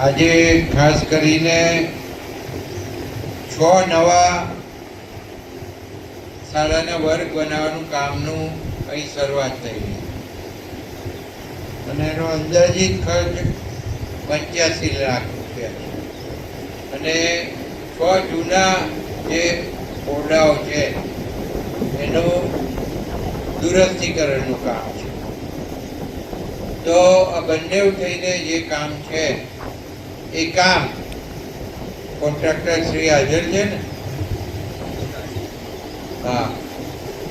આજે ખાસ કરીને છ નવા શાળાના વર્ગ બનાવવાનું કામનું અહીં શરૂઆત થઈ ગઈ. અને એનો અંદાજિત ખર્ચ પંચ્યાસી લાખ રૂપિયા છે. અને છ જૂના જે ઓરડાઓ છે, એનું દુરસ્તીકરણનું કામ છે. તો આ બંને થઈને જે કામ છે એ કામ કોન્ટ્રાક્ટર શ્રી હાજર છે ને? હા.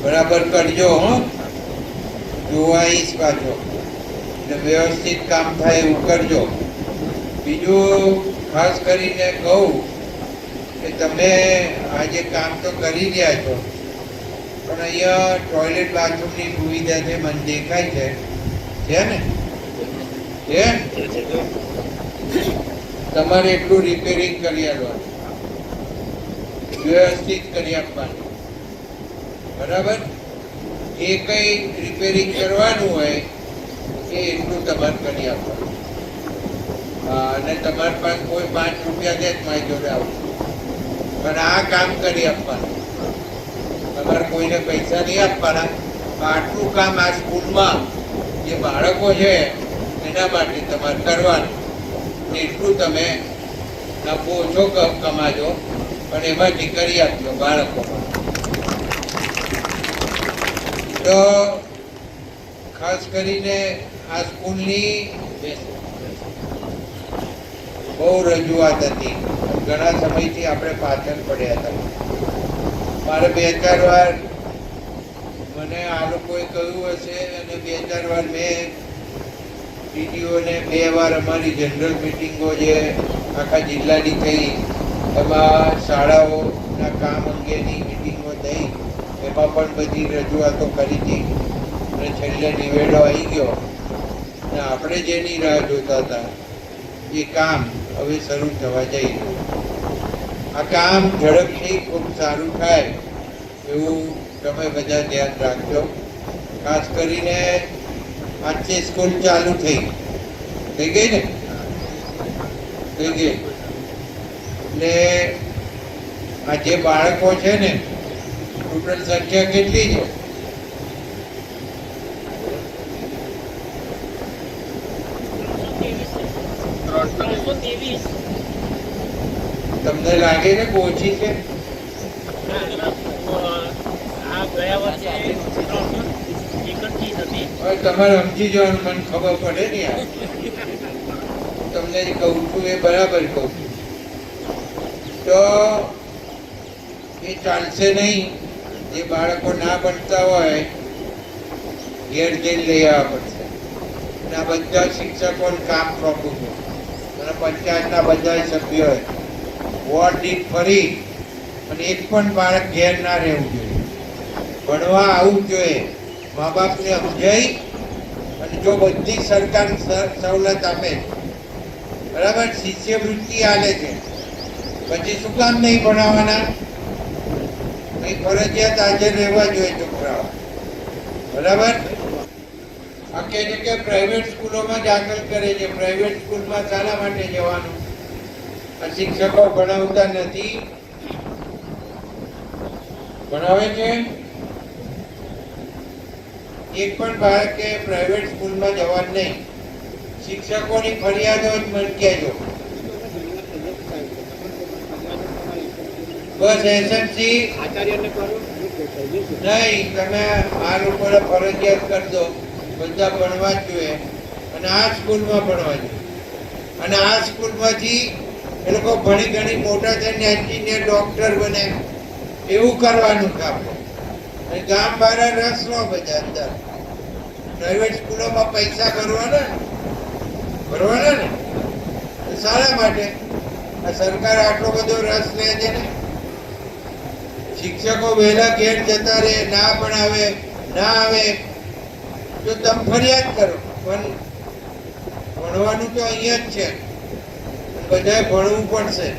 બરાબર કરજો, હો. જોવાઈશ પાછો. એટલે વ્યવસ્થિત કામ થાય એવું કરજો. બીજું ખાસ કરીને કહું કે તમે આજે કામ તો કરી રહ્યા છો, પણ અહીંયા ટોયલેટ બાથરૂમની સુવિધા છે, મને દેખાય છે ને? છે? તમારે એટલું રિપેરિંગ કરી આપવાનું વ્યવસ્થિત કરી આપવાનું. બરાબર? એ કઈ રિપેરિંગ કરવાનું હોય, એ એટલું તમારે કરી આપવાનું. અને તમારી પાસે કોઈ પાંચ રૂપિયા દે જ મારી જોડે આવું. પણ આ કામ કરી આપવાનું. તમારે કોઈને પૈસા નહીં આપવાના. આટલું કામ આ સ્કૂલમાં જે બાળકો છે, એના માટે તમારે કરવાનું. એટલું તમે નફો ઓછો કમાજો, પણ એમાંથી કરી આપજો બાળકોમાં તો ખાસ કરીને આ સ્કૂલની બહુ રજૂઆત હતી. ઘણા સમયથી આપણે પાછળ પડ્યા હતા. મારે બે ચાર વાર મને આ લોકોએ કહ્યું હશે અને બે ચાર વાર મેં ડીડીઓને બે વાર અમારી જનરલ મિટિંગો જે આખા જિલ્લાની થઈ, એમાં શાળાઓના કામ અંગેની મિટિંગો થઈ, એમાં પણ બધી રજૂઆતો કરી હતી. અને છેલ્લે નિવેડો આવી ગયો. અને આપણે જેની રાહ જોતા હતા, એ કામ હવે શરૂ થવા જઈ રહ્યું આ કામ ઝડપથી ખૂબ સારું થાય એવું તમે બધા ધ્યાન રાખજો. ખાસ કરીને આજથી સ્કૂલ ચાલુ થઈ. થઈ ગઈ ને? થઈ ગઈ. એટલે આ જે બાળકો છે ને, ટોટલ સંખ્યા કેટલી છે? તમને લાગે ને ઓછી છે? ગયા વર્ષે હતી. તમને જે કહું છું એ બરાબર કહું તો એ ચાલશે નહીં. જે બાળકો ના ભણતા હોય, ઘેર જઈને લઈ આવવા પડશે. અને આ બધા શિક્ષકોને કામ સોંપું છું. અને પંચાયતના બધા સભ્યોએ વોર્ડ દીઠ ફરી અને એક પણ બાળક ઘેર ના રહેવું જોઈએ. ભણવા આવવું જોઈએ. મા બાપને સમજાઈ અને જો બધી સરકાર સવલત આપે. બરાબર? શિષ્યવૃત્તિ આલે છે. પછી શું કામ નહીં ભણાવવાના? નહીં ફરજિયાત હાજર રહેવા જોઈએ છોકરાઓ. બરાબર? આ કહે છે કે પ્રાઇવેટ સ્કૂલોમાં દાખલ કરે છે. પ્રાઇવેટ સ્કૂલમાં શાના માટે જવાનું? આ શિક્ષકો ભણાવતા નથી. ભણાવે છે? એક પણ બાળકે પ્રાઇવેટ સ્કૂલમાં જવાનું નહીં. શિક્ષકોની ફરિયાદો જ મલકેજો બસ એસએમસી આચાર્યને નહીં તમે આ લોકોને ફરજિયાત કરી દો બધા ભણવા જ જોઈએ. અને આ સ્કૂલમાં ભણવા જોઈએ. અને આ સ્કૂલમાંથી એ લોકો ભણી ઘણી મોટા થઈને એન્જિનિયર ડોક્ટર બને. એવું કરવાનું કામ. અને ગામ બહાર રસ નો બધા અંદર પ્રાઇવેટ સ્કૂલોમાં પૈસા ભરવાના? ભરવાના ને? શાળા માટે? આ સરકાર આટલો બધો રસ લે છે ને? શિક્ષકો વહેલા ઘેર જતા રહે, ના ભણાવે ના આવે, તો તમે ફરિયાદ કરો. પણ ભણવાનું તો અહીંયા જ છે. બધાએ ભણવું પડશે.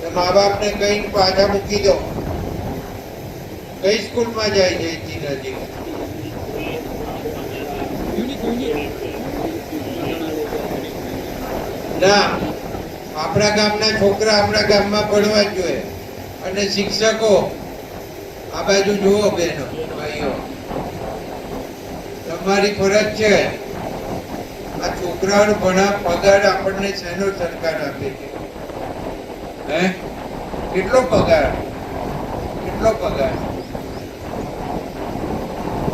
તો મા બાપને કઈ પાછા મૂકી દો. કઈ સ્કૂલમાં જાય અહીંથી નજીક ના, આપણા ગામના છોકરા આપણા ગામમાં ભણવા જોઈએ. અને શિક્ષકો, આ બાજુ જુઓ બહેનો ભાઈઓ. તમારી ફરજ છે. આ છોકરાઓને ભણા, પગાર આપણને શેનો સરકાર આપે છે? હે? કેટલો પગાર? કેટલો પગાર?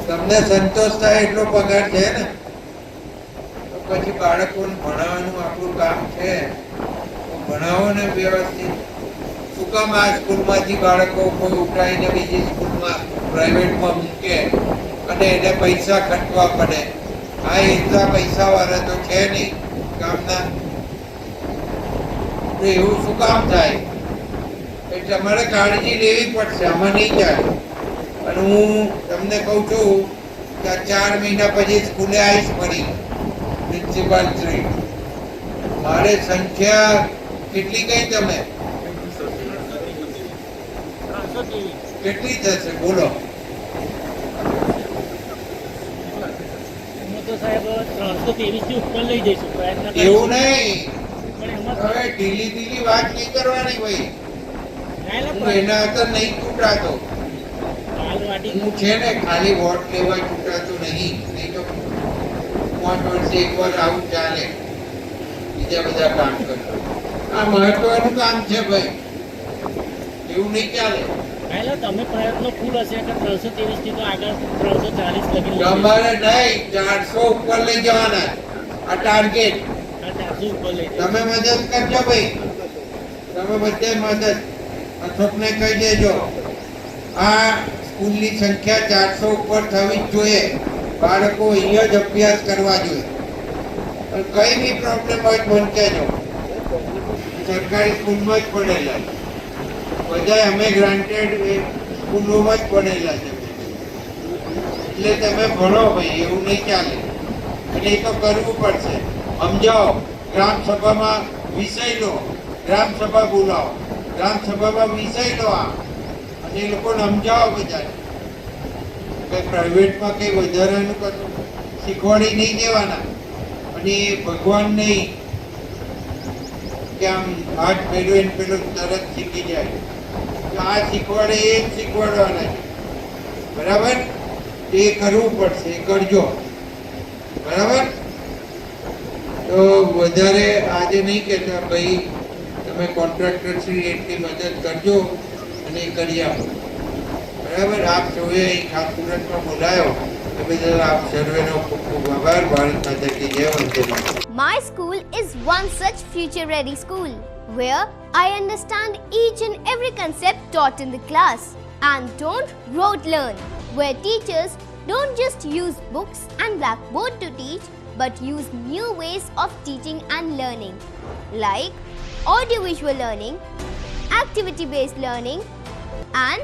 તમને સંતોષ થાય એટલો પગાર છે ને? પછી બાળકોને ભણાવવાનું આપણું કામ છે. તો ભણાવો ને વ્યવસ્થિત. શું કામ આ સ્કૂલમાંથી બાળકો કોઈ ઉઠાઈને બીજી સ્કૂલમાં પ્રાઇવેટમાં મૂકે અને એને પૈસા ખર્ચવા પડે? આ એટલા પૈસા વાળા તો છે નહીં ગામના. એવું શું કામ થાય? એ તમારે કાળજી લેવી પડશે, આમાં નહીં જાય અને હું તમને કહું છું કે ચાર મહિના પછી સ્કૂલે આવીશ ફરી. પ્રિન્સિપાલ શ્રી મારે સંખ્યા કેટલી કઈ તમે? કેટલી થશે? બોલો. તો સાહેબ ત્રણસો ત્રેવીસથી ઉપર લઈ જઈશું. એવું નહીં. હવે ઢીલી ઢીલી વાત નહીં કરવાની ભાઈ. એના અંદર નહીં બાલવાડી હું છે ને ખાલી વોટ લેવા છૂટાતો નહીં. નહીં વર્ષે એકવાર આવું ચાલે. બીજા બધા કામ કરતો. આ મહત્વનું કામ છે ભાઈ. એવું નહીં ચાલે. તમે પ્રયત્નો ફૂલ હશે કે ત્રણસો ત્રેવીસથી તો આગળ ત્રણસો ચાલીસ લગી તમારે નહીં ચારસો ઉપર લઈ જવાના. આ ટાર્ગેટ આ ચારસો ઉપર લઈ તમે મદદ કરજો ભાઈ. તમે બધે મદદ. અશોકને કહી દેજો. આ સ્કૂલની સંખ્યા ચારસો ઉપર થવી જ જોઈએ. બાળકો અહીંયા જ અભ્યાસ કરવા જોઈએ. અને કઈ બી પ્રોબ્લેમ હોય તો મને કહેજો સરકારી સ્કૂલમાં જ પડેલા બધા અમે ગ્રાન્ટેડ સ્કૂલોમાં જ પડેલા છે. એટલે તમે ભણો ભાઈ, એવું નહીં ચાલે. એટલે એ તો કરવું પડશે. સમજાવો ગ્રામ સભામાં વિષય લો. ગ્રામ સભા બોલાવો. ગ્રામ સભામાં વિષય લો આ. અને એ લોકોને સમજાવો બધા કે પ્રાઇવેટમાં કંઈ વધારાનું કશું શીખવાડી નહીં દેવાના. અને ભગવાન નહીં કે આમ હાથ ને પેલો તરત શીખી જાય. આ શીખવાડે એ જ શીખવાડવાના છે. બરાબર? એ કરવું પડશે કરજો. બરાબર? તો વધારે આજે નહીં કહેતા, ભાઈ તમે કોન્ટ્રાક્ટર શ્રી એટલી મદદ કરજો અને કરી આપો. બરાબર આપ સૌએ અહીં ખાસ સુરતમાં બોલાયો એ બદલ આપ સર્વેનો ખૂબ ખૂબ આભાર ભારત માતા કી જય Vande Mataram. My school is one such future ready school where I understand each and every concept taught in the class and don't rote learn, where teachers don't just use books and blackboard to teach but use new ways of teaching and learning like audiovisual learning, activity based learning, and